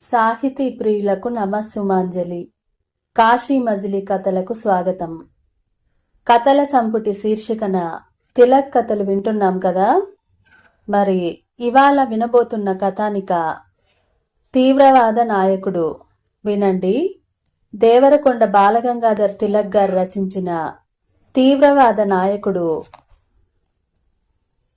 సాహితీ ప్రియులకు నమస్సుమాంజలి. కాశీ మజిలీ కథలకు స్వాగతం. కథల సంపుటి శీర్షికన తిలక్ కథలు వింటున్నాం కదా? మరి ఇవాళ వినబోతున్న కథానిక తీవ్రవాద నాయకుడు వినండి. దేవరకొండ బాలగంగాధర్ తిలక్ గారు రచించిన తీవ్రవాద నాయకుడు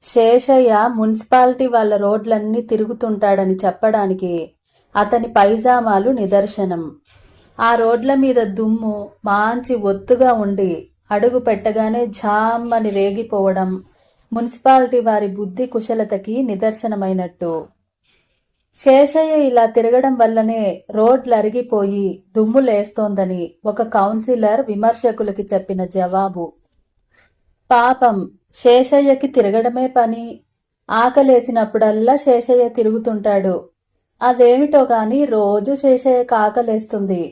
శేషయ్య మున్సిపాలిటీ వాళ్ళ రోడ్లన్నీ తిరుగుతుంటాడని చెప్పడానికి అతని పైజామాలు నిదర్శనం. ఆ రోడ్ల మీద దుమ్ము మాంచి ఒత్తుగా ఉండి అడుగు పెట్టగానే ఝామ్మని రేగిపోవడం మున్సిపాలిటీ వారి బుద్ధి కుశలతకి నిదర్శనమైనట్టు. శేషయ్య ఇలా తిరగడం వల్లనే రోడ్లు అరిగిపోయి దుమ్ము లేస్తోందని ఒక కౌన్సిలర్ విమర్శకులకి చెప్పిన జవాబు. పాపం శేషయ్యకి తిరగడమే పని. ఆకలేసినప్పుడల్లా శేషయ్య తిరుగుతుంటాడు. అదేమిటో గాని రోజు చేసే ఆకలేస్తుంది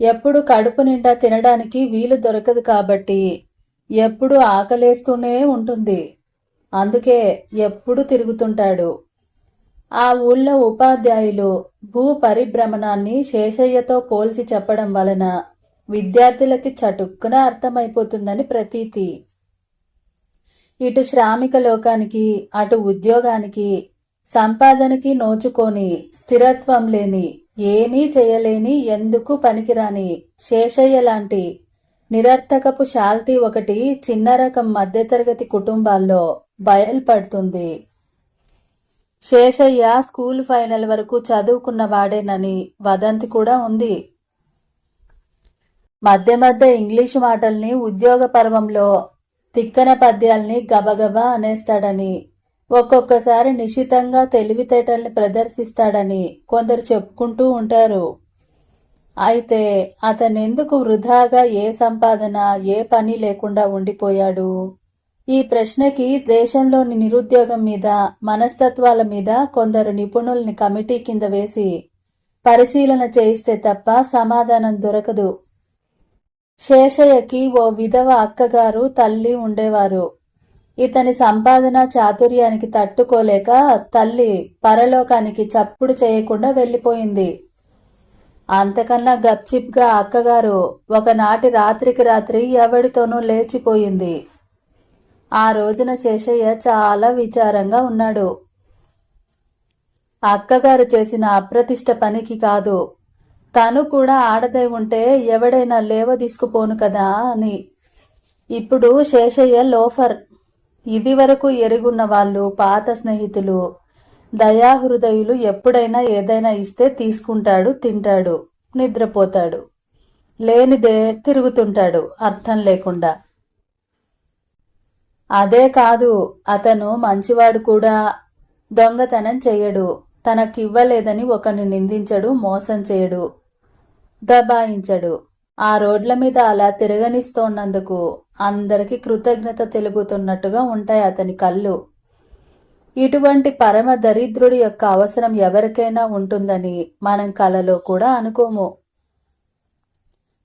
ఎప్పుడు కడుపు నిండా తినడానికి వీలు దొరకదు కాబట్టి ఎప్పుడు ఆకలేస్తూనే ఉంటుంది. అందుకే ఎప్పుడు తిరుగుతుంటాడు. ఆ ఊళ్ళో ఉపాధ్యాయులు భూ పరిభ్రమణాన్ని శేషయ్యతో పోల్చి చెప్పడం వలన విద్యార్థులకి చటుక్కున అర్థమైపోతుందని ప్రతీతి. ఇటు శ్రామిక లోకానికి అటు ఉద్యోగానికి సంపాదనకి నోచుకొని స్థిరత్వం లేని ఏమీ చేయలేని ఎందుకు పనికిరాని శేషయ్య లాంటి నిరర్థకపు శాల్తీ ఒకటి చిన్న రకం మధ్యతరగతి కుటుంబాల్లో బయల్పడుతుంది. శేషయ్య స్కూల్ ఫైనల్ వరకు చదువుకున్న వాడేనని వదంతి కూడా ఉంది. మధ్య మధ్య ఇంగ్లీషు మాటల్ని ఉద్యోగ పర్వంలో తిక్కన పద్యాల్ని గబగబా అనేస్తాడని ఒక్కొక్కసారి నిశితంగా తెలివితేటల్ని ప్రదర్శిస్తాడని కొందరు చెప్పుకుంటూ ఉంటారు. అయితే అతనెందుకు వృధాగా ఏ సంపాదన ఏ పని లేకుండా ఉండిపోయాడు? ఈ ప్రశ్నకి దేశంలోని నిరుద్యోగం మీద మనస్తత్వాల మీద కొందరు నిపుణుల్ని కమిటీ కింద వేసి పరిశీలన చేయిస్తే తప్ప సమాధానం దొరకదు. శేషయ్యకి ఓ విధవ అక్కగారు తల్లి ఉండేవారు. ఇతని సంపాదన చాతుర్యానికి తట్టుకోలేక తల్లి పరలోకానికి చప్పుడు చేయకుండా వెళ్ళిపోయింది. అంతకన్నా గప్చిప్గా అక్కగారు ఒకనాటి రాత్రికి రాత్రి ఎవడితోనూ లేచిపోయింది. ఆ రోజున శేషయ్య చాలా విచారంగా ఉన్నాడు. అక్కగారు చేసిన అప్రతిష్ట పనికి కాదు. తను కూడా ఆడదై ఉంటే ఎవడైనా లేవ తీసుకుపోను కదా అని. ఇప్పుడు శేషయ్య లోఫర్ ఇది వరకు ఎరుగున్న వాళ్ళు పాత స్నేహితులు దయాహృదయులు ఎప్పుడైనా ఏదైనా ఇస్తే తీసుకుంటాడు తింటాడు నిద్రపోతాడు. లేనిదే తిరుగుతుంటాడు అర్థం లేకుండా. అదే కాదు అతను మంచివాడు కూడా దొంగతనం చెయ్యడు తనకివ్వలేదని ఒకరిని నిందించడు మోసం చేయడు దబాయించడు. ఆ రోడ్ల మీద అలా తిరగనిస్తోన్నందుకు అందరికి కృతజ్ఞత తెలుపుతున్నట్టుగా ఉంటాయి అతని కళ్ళు. ఇటువంటి పరమ దరిద్రుడి యొక్క అవసరం ఎవరికైనా ఉంటుందని మనం కలలో కూడా అనుకోము.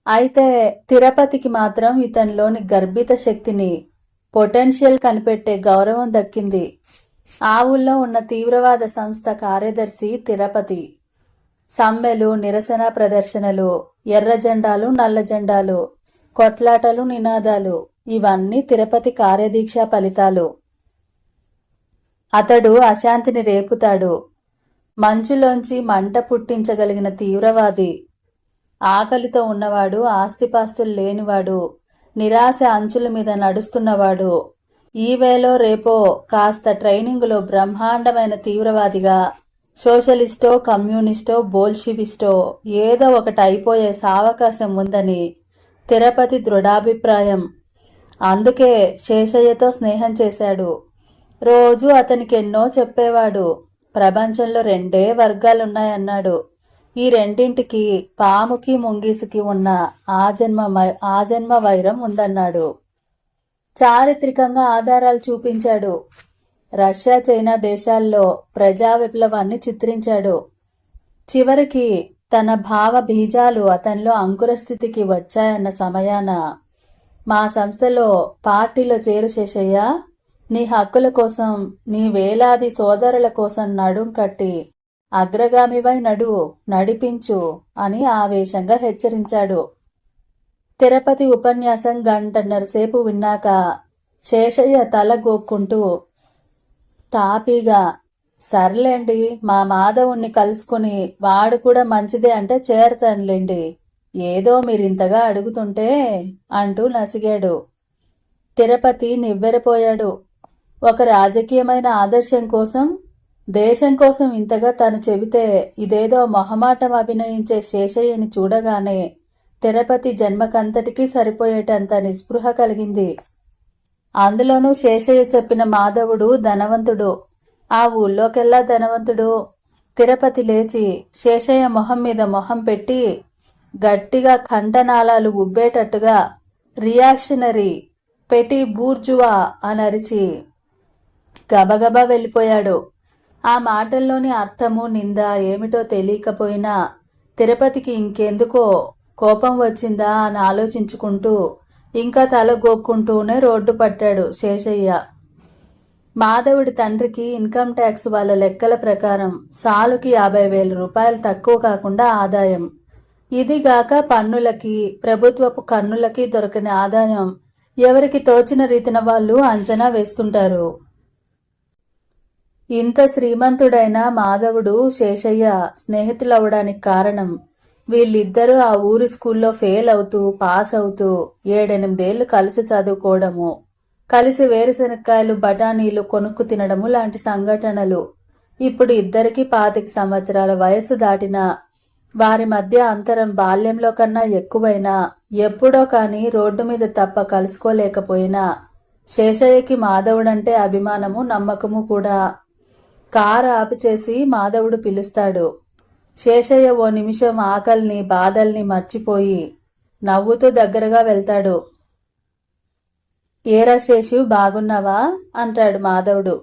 అయితే తిరుపతికి మాత్రం ఇతనిలోని గర్భిత శక్తిని పొటెన్షియల్ కనిపెట్టే గౌరవం దక్కింది. ఆ ఊళ్ళో ఉన్న తీవ్రవాద సంస్థ కార్యదర్శి తిరుపతి. సమ్మెలు నిరసన ప్రదర్శనలు ఎర్ర జెండాలు నల్ల జెండాలు కొట్లాటలు నినాదాలు ఇవన్నీ తిరుపతి కార్యదీక్ష ఫలితాలు. అతడు అశాంతిని రేపుతాడు. మంచులోంచి మంట పుట్టించగలిగిన తీవ్రవాది. ఆకలితో ఉన్నవాడు ఆస్తిపాస్తులు లేనివాడు నిరాశ అంచుల మీద నడుస్తున్నవాడు. ఈవేలో రేపో కాస్త ట్రైనింగులో బ్రహ్మాండమైన తీవ్రవాదిగా సోషలిస్టో కమ్యూనిస్టో బోల్షివిస్టో ఏదో ఒకటి అయిపోయే సావకాశం ఉందని తిరుపతి దృఢాభిప్రాయం. అందుకే శేషయ్యతో స్నేహం చేశాడు. రోజు అతనికి ఎన్నో చెప్పేవాడు. ప్రపంచంలో రెండే వర్గాలున్నాయన్నాడు. ఈ రెండింటికి పాముకి ముంగీసుకి ఉన్న ఆజన్మ ఆజన్మ వైరం ఉందన్నాడు. చారిత్రికంగా ఆధారాలు చూపించాడు. రష్యా చైనా దేశాల్లో ప్రజా విప్లవాన్ని చిత్రించాడు. చివరికి తన భావ బీజాలు అతనిలో అంకురస్థితికి వచ్చాయన్న సమయాన మా సంస్థలో పార్టీలో చేరు శేషయ్య నీ హక్కుల కోసం నీ వేలాది సోదరుల కోసం నడుం కట్టి అగ్రగామివై నడు నడిపించు అని ఆవేశంగా హెచ్చరించాడు. తిరుపతి ఉపన్యాసం గంటన్నరసేపు విన్నాక శేషయ్య తల గోక్కుంటూ తాపీగా సర్లేండి మా మాధవుణ్ణి కలుసుకుని వాడు కూడా మంచిదే అంటే చేరతానులేండి ఏదో మీరింతగా అడుగుతుంటే అంటూ నసిగాడు. తిరుపతి నివ్వెరపోయాడు. ఒక రాజకీయమైన ఆదర్శం కోసం దేశం కోసం ఇంతగా తను చెబితే ఇదేదో మొహమాటం అభినయించే శేషయ్యని చూడగానే తిరుపతి జన్మకంతటికీ సరిపోయేటంత నిస్పృహ కలిగింది. అందులోనూ శేషయ్య చెప్పిన మాధవుడు ధనవంతుడు. ఆ ఊళ్ళోకెల్లా ధనవంతుడు. తిరుపతి లేచి శేషయ్య మొహం మీద మొహం పెట్టి గట్టిగా కంఠనాళాలు ఉబ్బేటట్టుగా రియాక్షనరీ పెటి బూర్జువా అని అరిచి గబగబా వెళ్ళిపోయాడు. ఆ మాటల్లోని అర్థము నింద ఏమిటో తెలియకపోయినా తిరుపతికి ఇంకెందుకో కోపం వచ్చిందా అని ఆలోచించుకుంటూ ఇంకా తల గోక్కుంటూనే రోడ్డు పట్టాడు శేషయ్య. మాధవుడి తండ్రికి ఇన్కమ్ ట్యాక్స్ వాళ్ళ లెక్కల ప్రకారం సాలుకి యాభై వేల రూపాయలు తక్కువ కాకుండా ఆదాయం. ఇదిగాక పన్నులకి ప్రభుత్వపు కన్నులకి దొరకని ఆదాయం. ఎవరికి తోచిన రీతిన వాళ్ళు అంచనా వేస్తుంటారు. ఇంత శ్రీమంతుడైన మాధవుడు శేషయ్య స్నేహితులవడానికి కారణం వీళ్ళిద్దరూ ఆ ఊరి స్కూల్లో ఫెయిల్ అవుతూ పాస్ అవుతూ ఏడెనిమిదేళ్ళు కలిసి చదువుకోవడము. కలిసి వేరుశనక్కాయలు బఠానీలు కొనుక్కు తినడము లాంటి సంఘటనలు. ఇప్పుడు ఇద్దరికి పాతిక సంవత్సరాల వయసు దాటిన వారి మధ్య అంతరం బాల్యంలో కన్నా ఎక్కువైనా ఎప్పుడో కాని రోడ్డు మీద తప్ప కలుసుకోలేకపోయినా శేషయ్యకి మాధవుడంటే అభిమానము నమ్మకము కూడా. కారు ఆపిచేసి మాధవుడు పిలుస్తాడు. శేషయ్య ఓ నిమిషం ఆకలిని బాధల్ని మర్చిపోయి నవ్వుతూ దగ్గరగా వెళ్తాడు. ఏరా శేషు బాగున్నావా? అంటాడు మాధవుడు.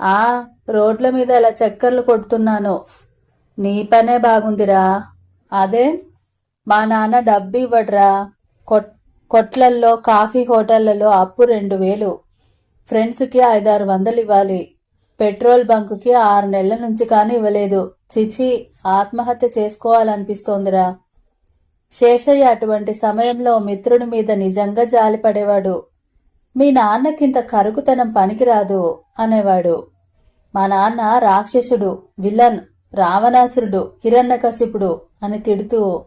ఆ రోడ్ల మీద ఇలా చక్కర్లు కొడుతున్నాను. నీ పనే బాగుందిరా. అదే? మా నాన్న డబ్బు ఇవ్వడ్రా. కొట్ కొట్లల్లో కాఫీ హోటళ్ళలో అప్పు రెండు వేలు. ఫ్రెండ్స్కి ఐదారు వందలు ఇవ్వాలి. పెట్రోల్ బంకుకి ఆరు నెలల నుంచి కానీ ఇవ్వలేదు. చిచి ఆత్మహత్య చేసుకోవాలనిపిస్తోందిరా. శేషయ్య అటువంటి సమయంలో మిత్రుడి మీద నిజంగా జాలిపడేవాడు. మీ నాన్నకింత కరుకుతనం పనికిరాదు అనేవాడు. మా నాన్న రాక్షసుడు విలన్ రావణాసురుడు హిరణ్యకశిపుడు అని తిడుతూ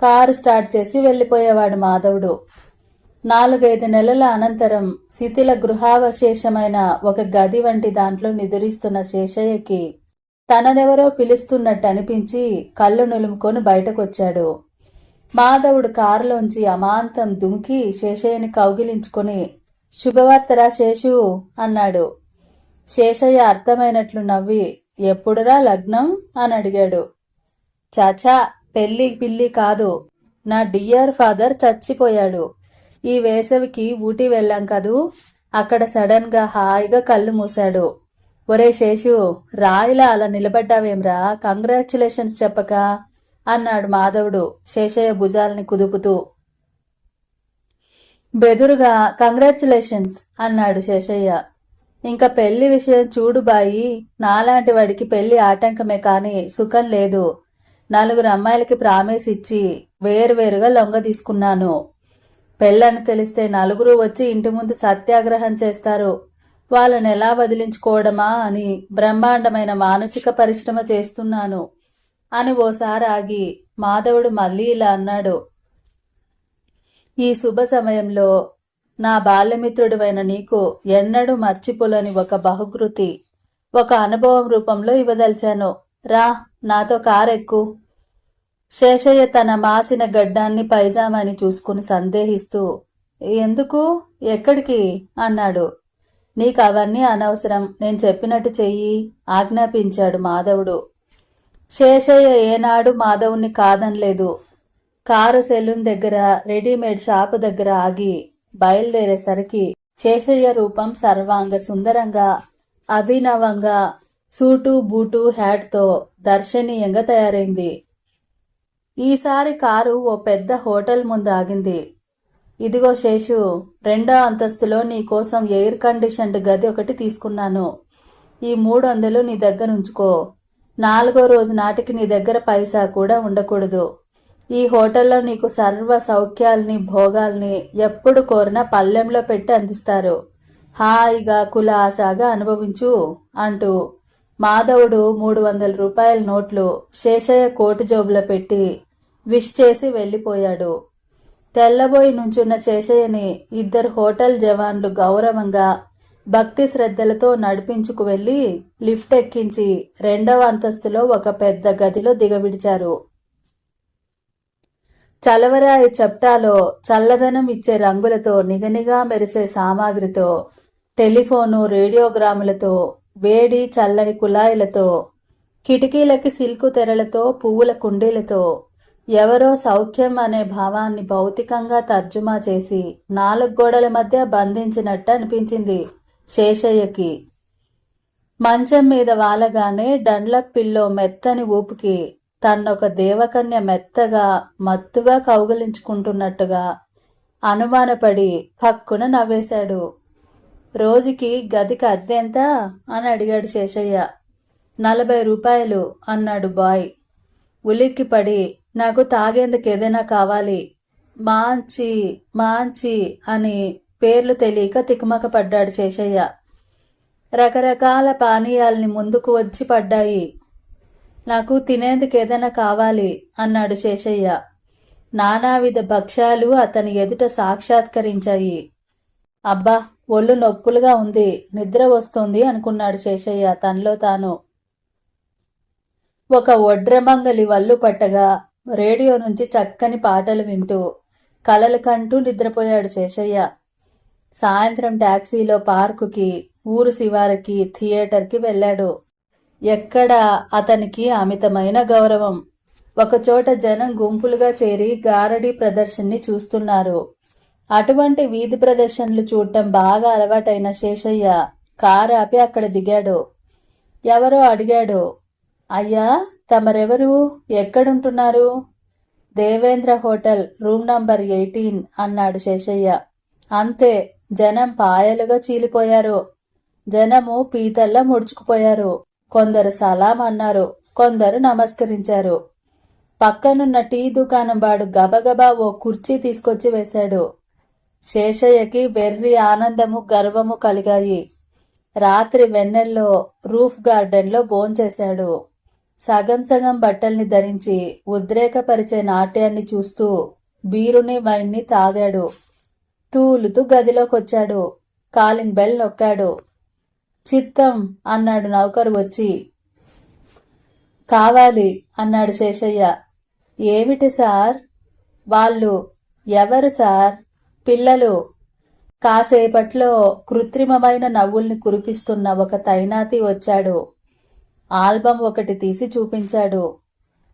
కారు స్టార్ట్ చేసి వెళ్ళిపోయేవాడు మాధవుడు. నాలుగైదు నెలల అనంతరం శిథిల గృహావశేషమైన ఒక గది వంటి దాంట్లో నిదురిస్తున్న శేషయ్యకి తననెవరో పిలుస్తున్నట్టు అనిపించి కళ్ళు నులుముకొని బయటకొచ్చాడు. మాధవుడు కారులోంచి అమాంతం దుమికి శేషయ్యని కౌగిలించుకొని శుభవార్తరా శేషు అన్నాడు. శేషయ్య అర్థమైనట్లు నవ్వి ఎప్పుడురా లగ్నం అని అడిగాడు. చాచా పెళ్ళి పిల్లి కాదు. నా డియర్ ఫాదర్ చచ్చిపోయాడు. ఈ వేసవికి ఊటీ వెళ్ళాం కదూ అక్కడ సడన్గా హాయిగా కళ్ళు మూశాడు. ఒరే శేషు రాయిలా అలా నిలబడ్డావేమ్రా? కంగ్రాచులేషన్స్ చెప్పక అన్నాడు మాధవుడు శేషయ్య భుజాలని కుదుపుతూ. బెదురుగా కంగ్రాచులేషన్స్ అన్నాడు శేషయ్య. ఇంకా పెళ్ళి విషయం చూడు బాయి నాలాంటి వాడికి పెళ్ళి ఆటంకమే కానీ సుఖం లేదు. నలుగురు అమ్మాయిలకి ప్రామిస్ ఇచ్చి వేరువేరుగా లొంగ తీసుకున్నాను. పెళ్ళని తెలిస్తే నలుగురు వచ్చి ఇంటి ముందు సత్యాగ్రహం చేస్తారు. వాళ్ళని ఎలా వదిలించుకోవడమా అని బ్రహ్మాండమైన మానసిక పరిశ్రమ చేస్తున్నాను. అని ఓసారి ఆగి మాధవుడు మళ్ళీ ఇలా అన్నాడు. ఈ శుభ సమయంలో నా బాల్యమిత్రుడివైన నీకు ఎన్నడూ మర్చిపోలేని ఒక బహుకృతి ఒక అనుభవం రూపంలో ఇవ్వదలిచాను. రా నాతో కారెక్కు. శేషయ్య తన మాసిన గడ్డాన్ని పైజామాని చూసుకుని సందేహిస్తూ ఎందుకు? ఎక్కడికి? అన్నాడు. నీకు అవన్నీ అనవసరం. నేను చెప్పినట్టు చెయ్యి ఆజ్ఞాపించాడు మాధవుడు. శేషయ్య ఏనాడు మాధవుని కాదనలేదు. కారు సెలూన్ దగ్గర రెడీమేడ్ షాపు దగ్గర ఆగి బయలుదేరేసరికి శేషయ్య రూపం సర్వాంగ సుందరంగా అభినవంగా సూటు బూటు హ్యాట్తో దర్శనీయంగా తయారైంది. ఈసారి కారు ఓ పెద్ద హోటల్ ముందు ఆగింది ఇదిగో శేషు రెండో అంతస్తులో నీ కోసం ఎయిర్ కండిషన్డ్ గది ఒకటి తీసుకున్నాను. ఈ మూడు వందలు నీ దగ్గర ఉంచుకో. నాలుగో రోజు నాటికి నీ దగ్గర పైసా కూడా ఉండకూడదు. ఈ హోటల్లో నీకు సర్వ సౌఖ్యాల్ని భోగాల్ని ఎప్పుడు కోరినా పళ్ళెంలో పెట్టి అందిస్తారు. హాయిగా కులాసాగా అనుభవించు అంటూ మాధవుడు మూడు వందల రూపాయల నోట్లు శేషయ్య కోటు జోబులో పెట్టి విష్ చేసి వెళ్ళిపోయాడు. తెల్లబోయి నుంచున్న శేషయ్యని ఇద్దరు హోటల్ జవాన్లు గౌరవంగా భక్తి శ్రద్ధలతో నడిపించుకు వెళ్ళి లిఫ్ట్ ఎక్కించి రెండవ అంతస్తులో ఒక పెద్ద గదిలో దిగవిడిచారు చలవరాయి చెప్టాలో చల్లదనం ఇచ్చే రంగులతో నిగనిగా మెరిసే సామాగ్రితో టెలిఫోను రేడియోగ్రాములతో వేడి చల్లని కుళాయిలతో కిటికీలకి సిల్కు తెరలతో పువ్వుల కుండీలతో ఎవరో సౌఖ్యం అనే భావాన్ని భౌతికంగా తర్జుమా చేసి నాలుగు గోడల మధ్య బంధించినట్టు అనిపించింది శేషయ్యకి. మంచం మీద వాలగానే డండ్లప్ పిల్లో మెత్తని ఊపుకి తన్నొక దేవకన్య మెత్తగా మత్తుగా కౌగిలించుకుంటున్నట్టుగా అనుమానపడి పక్కున నవ్వేశాడు. రోజుకి గదికి అద్దె ఎంత అని అడిగాడు శేషయ్య. నలభై రూపాయలు అన్నాడు బాయ్. ఉలిక్కిపడి నాకు తాగేందుకు ఏదైనా కావాలి. మాంచి మాంచి అని పేర్లు తెలియక తికమక పడ్డాడు శేషయ్య. రకరకాల పానీయాల్ని ముందుకు వచ్చి పడ్డాయి. నాకు తినేందుకు ఏదైనా కావాలి అన్నాడు శేషయ్య. నానావిధ భక్ష్యాలు అతని ఎదుట సాక్షాత్కరించాయి. అబ్బా ఒళ్ళు నొప్పులుగా ఉంది నిద్ర వస్తుంది అనుకున్నాడు శేషయ్య తనలో తాను. ఒక ఒడ్రమంగలి వల్లు పట్టగా రేడియో నుంచి చక్కని పాటలు వింటూ కలలు కంటూ నిద్రపోయాడు శేషయ్య. సాయంత్రం టాక్సీలో పార్కుకి ఊరు శివారికి థియేటర్కి వెళ్ళాడు. ఎక్కడ అతనికి అమితమైన గౌరవం. ఒకచోట జనం గుంపులుగా చేరి గారడీ ప్రదర్శనని చూస్తున్నారు. అటువంటి వీధి ప్రదర్శనలు చూడటం బాగా అలవాటైన శేషయ్య కారు ఆపి అక్కడ దిగాడు. ఎవరో అడిగాడు అయ్యా తమరెవరు? ఎక్కడుంటున్నారు? Devendra hotel room number eighteen అన్నాడు శేషయ్య. అంతే జనం పాయలుగా చీలిపోయారు. జనము పీతల్లా ముడుచుకుపోయారు. కొందరు సలాం అన్నారు కొందరు నమస్కరించారు. పక్కనున్న టీ దుకాణం వాడు గబగబా ఓ కుర్చీ తీసుకొచ్చి వేశాడు. శేషయ్యకి వెర్రి ఆనందము గర్వము కలిగాయి. రాత్రి వెన్నెల్లో రూఫ్ గార్డెన్లో భోంచేశాడు. సగం సగం బట్టల్ని ధరించి ఉద్రేకపరిచే నాట్యాన్ని చూస్తూ బీరుని వైన్ని తాగాడు. తూలుతూ గదిలోకొచ్చాడు. కాలింగ్ బెల్ నొక్కాడు. చిత్తం అన్నాడు నౌకరు వచ్చి. కావాలి అన్నాడు శేషయ్య. ఏమిటి సార్? వాళ్ళు ఎవరు సార్? పిల్లలు. కాసేపట్లో కృత్రిమమైన నవ్వుల్ని కురిపిస్తున్న ఒక తైనాతి వచ్చాడు. ఆల్బం ఒకటి తీసి చూపించాడు.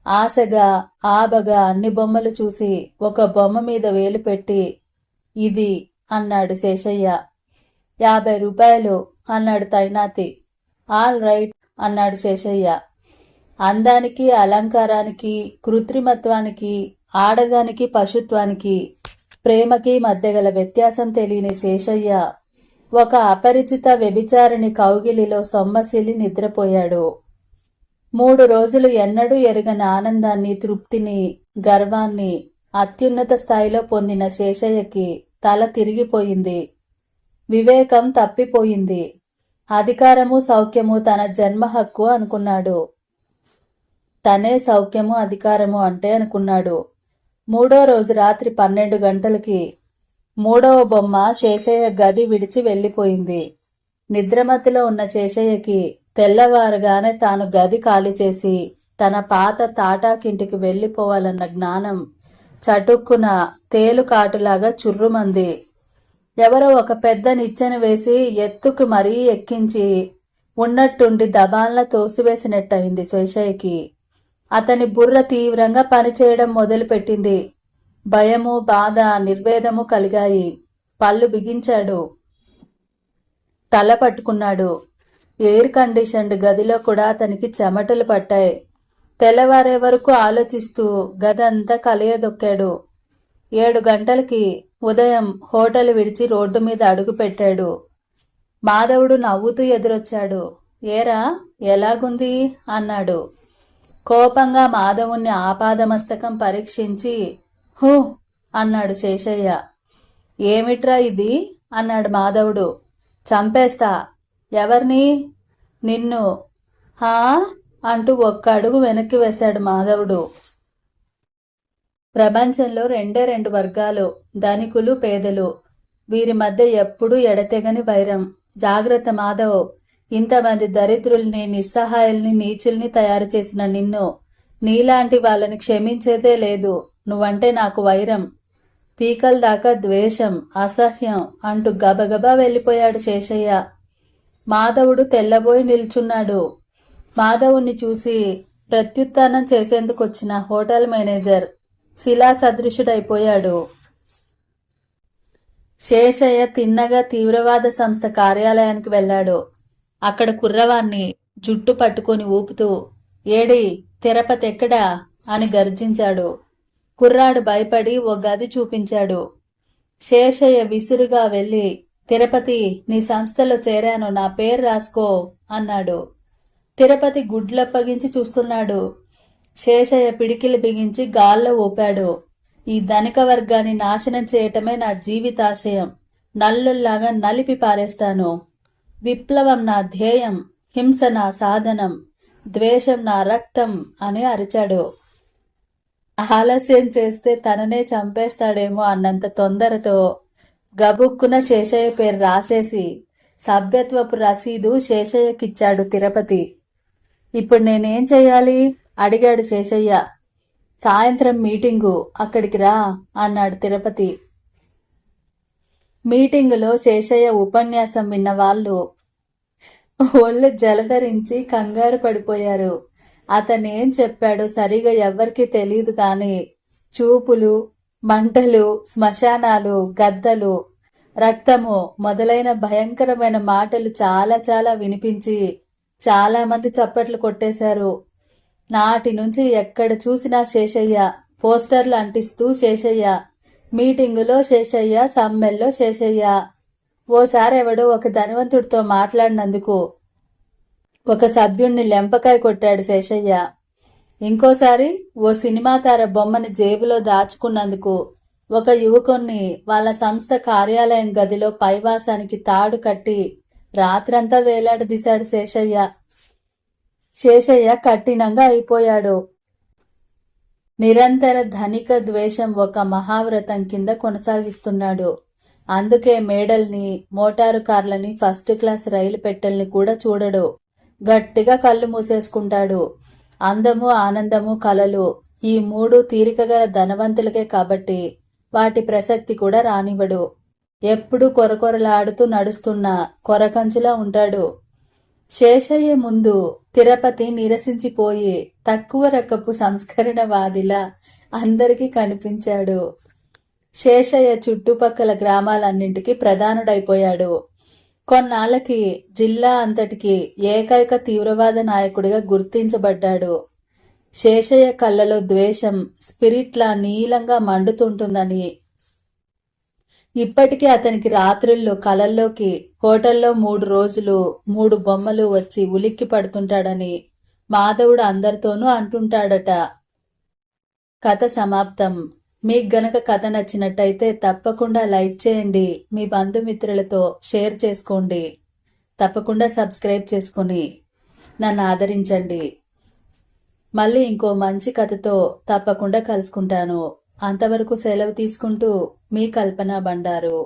ఆశగా ఆబగా అన్ని బొమ్మలు చూసి ఒక బొమ్మ మీద వేలు పెట్టి ఇది అన్నాడు శేషయ్య. యాభై రూపాయలు అన్నాడు తైనాతి. ఆల్ రైట్ అన్నాడు శేషయ్య. అందానికి అలంకారానికి కృత్రిమత్వానికి ఆడదానికి పశుత్వానికి ప్రేమకి మధ్య గల వ్యత్యాసం తెలియని శేషయ్య ఒక అపరిచిత వ్యభిచారిణి కౌగిలిలో సొమ్మసిలి నిద్రపోయాడు. మూడు రోజులు ఎన్నడూ ఎరగని ఆనందాన్ని తృప్తిని గర్వాన్ని అత్యున్నత స్థాయిలో పొందిన శేషయ్యకి తల తిరిగిపోయింది. వివేకం తప్పిపోయింది. అధికారము సౌఖ్యము తన జన్మ హక్కు అనుకున్నాడు. తనే సౌఖ్యము అధికారము అంటే అనుకున్నాడు. మూడో రోజు రాత్రి పన్నెండు గంటలకి మూడవ బొమ్మ శేషయ్య గది విడిచి వెళ్ళిపోయింది. నిద్రమతిలో ఉన్న శేషయ్యకి తెల్లవారుగానే తాను గది ఖాళీ చేసి తన పాత తాటాకింటికి వెళ్ళిపోవాలన్న జ్ఞానం చటుక్కున తేలుకాటులాగా చుర్రుమంది. ఎవరో ఒక పెద్ద నిచ్చెన వేసి ఎత్తుకు మరీ ఎక్కించి ఉన్నట్టుండి దబాల్న తోసివేసినట్టయింది శేషయ్యకి. అతని బుర్ర తీవ్రంగా పనిచేయడం మొదలుపెట్టింది. భయము బాధ నిర్వేదము కలిగాయి. పళ్ళు బిగించాడు. తల పట్టుకున్నాడు. ఎయిర్ కండిషన్డ్ గదిలో కూడా అతనికి చెమటలు పట్టాయి. తెల్లవారే వరకు ఆలోచిస్తూ గదంతా కలియదొక్కాడు. ఏడు గంటలకి ఉదయం హోటల్ విడిచి రోడ్డు మీద అడుగుపెట్టాడు మాధవుడు నవ్వుతూ ఎదురొచ్చాడు. ఏరా ఎలాగుంది? అన్నాడు. కోపంగా మాధవుణ్ణి ఆపాదమస్తకం పరీక్షించి హూ అన్నాడు శేషయ్య. ఏమిట్రా ఇది? అన్నాడు మాధవుడు. చంపేస్తా ఎవరిని? నిన్ను. హా? అంటూ ఒక్క అడుగు వెనక్కి వేశాడు మాధవుడు. ప్రపంచంలో రెండే రెండు వర్గాలు ధనికులు పేదలు. వీరి మధ్య ఎప్పుడూ ఎడతెగని వైరం. జాగ్రత్త మాధవ్. ఇంతమంది దరిద్రుల్ని నిస్సహాయుల్ని నీచుల్ని తయారు చేసిన నిన్ను. నీలాంటి వాళ్ళని క్షమించేదే లేదు. నువ్వంటే నాకు వైరం. పీకల దాకా ద్వేషం అసహ్యం అంటూ గబగబా వెళ్ళిపోయాడు శేషయ్య. మాధవుడు తెల్లబోయి నిల్చున్నాడు. మాధవుణ్ణి చూసి ప్రత్యుత్నం చేసేందుకు వచ్చిన హోటల్ మేనేజర్ శిలా సదృశుడైపోయాడు. శేషయ్య తిన్నగా తీవ్రవాద సంస్థ కార్యాలయానికి వెళ్ళాడు. అక్కడ కుర్రవాణ్ణి జుట్టు పట్టుకొని ఊపుతూ ఏడి తిరుపతి ఎక్కడా? అని గర్జించాడు. కుర్రాడు భయపడి ఓ గది చూపించాడు. శేషయ్య విసురుగా వెళ్ళి తిరుపతి నీ సంస్థలో చేరాను నా పేరు రాసుకో అన్నాడు. తిరుపతి గుడ్లప్పగించి చూస్తున్నాడు. శేషయ్య పిడికిలు బిగించి గాల్లో ఊపాడు. ఈ ధనిక వర్గాన్ని నాశనం చేయటమే నా జీవితాశయం. నల్లుల్లాగా నలిపి పారేస్తాను. విప్లవం నా ధ్యేయం హింస నా సాధనం ద్వేషం నా రక్తం అని అరిచాడు. ఆలస్యం చేస్తే తననే చంపేస్తాడేమో అన్నంత తొందరతో. గబుక్కున శేషయ్య పేరు రాసేసి సభ్యత్వపు రసీదు శేషయ్యకిచ్చాడు తిరుపతి. ఇప్పుడు నేనేం చెయ్యాలి? అడిగాడు శేషయ్య. సాయంత్రం మీటింగు అక్కడికి రా అన్నాడు తిరుపతి. మీటింగులో శేషయ్య ఉపన్యాసం విన్న వాళ్ళు ఒళ్ళు జలధరించి కంగారు పడిపోయారు. అతనేం చెప్పాడో సరిగా ఎవ్వరికీ తెలియదు కానీ చూపులు మంటలు శ్మశానాలు గద్దలు రక్తము మొదలైన భయంకరమైన మాటలు చాలా చాలా వినిపించి చాలామంది చప్పట్లు కొట్టేశారు. నాటి నుంచి ఎక్కడ చూసినా శేషయ్య పోస్టర్లు అంటిస్తూ శేషయ్య మీటింగులో శేషయ్య సమ్మెల్లో శేషయ్య. ఓసారి ఎవడో ఒక ధనవంతుడితో మాట్లాడినందుకు ఒక సభ్యుణ్ణి లెంపకాయ కొట్టాడు శేషయ్య. ఇంకోసారి ఓ సినిమా తార బొమ్మని జేబులో దాచుకున్నందుకు ఒక యువకుణ్ణి వాళ్ళ సంస్థ కార్యాలయం గదిలో పైవాసానికి తాడు కట్టి రాత్రంతా వేలాడదీశాడు శేషయ్య. శేషయ్య కఠినంగా అయిపోయాడు. నిరంతర ధనిక ద్వేషం ఒక మహావ్రతం కింద కొనసాగిస్తున్నాడు. అందుకే మేడల్ని మోటారు కార్లని ఫస్ట్ క్లాస్ రైలు పెట్టెల్ని కూడా చూడడు. గట్టిగా కళ్ళు మూసేసుకుంటాడు. అందము ఆనందము కలలు ఈ మూడు తీరికగల ధనవంతులకే కాబట్టి వాటి ప్రసక్తి కూడా రానివ్వడు. ఎప్పుడు కొరకొరలాడుతూ నడుస్తున్న కొరకంచులా ఉంటాడు. శేషయ్య ముందు తిరుపతి నిరసించిపోయి తక్కువ రకపు సంస్కరణవాదిలా అందరికీ కనిపించాడు. శేషయ్య చుట్టుపక్కల గ్రామాలన్నింటికి ప్రధానుడైపోయాడు. కొన్నాళ్ళకి జిల్లా అంతటికి ఏకైక తీవ్రవాద నాయకుడిగా గుర్తించబడ్డాడు. శేషయ్య కళ్ళలో ద్వేషం స్పిరిట్లా నీలంగా మండుతుంటుందని. ఇప్పటికీ అతనికి రాత్రుల్లో కలల్లోకి హోటల్లో మూడు రోజులు మూడు బొమ్మలు వచ్చి ఉలిక్కి పడుతుంటాడని మాధవుడు అందరితోనూ అంటుంటాడట. కథ సమాప్తం. మీకు గనక కథ నచ్చినట్టయితే తప్పకుండా లైక్ చేయండి. మీ బంధుమిత్రులతో షేర్ చేసుకోండి. తప్పకుండా సబ్స్క్రైబ్ చేసుకుని నన్ను ఆదరించండి. మళ్ళీ ఇంకో మంచి కథతో తప్పకుండా కలుసుకుంటాను. అంతవరకు సెలవు తీసుకుంటూ మీ కల్పన బండారు.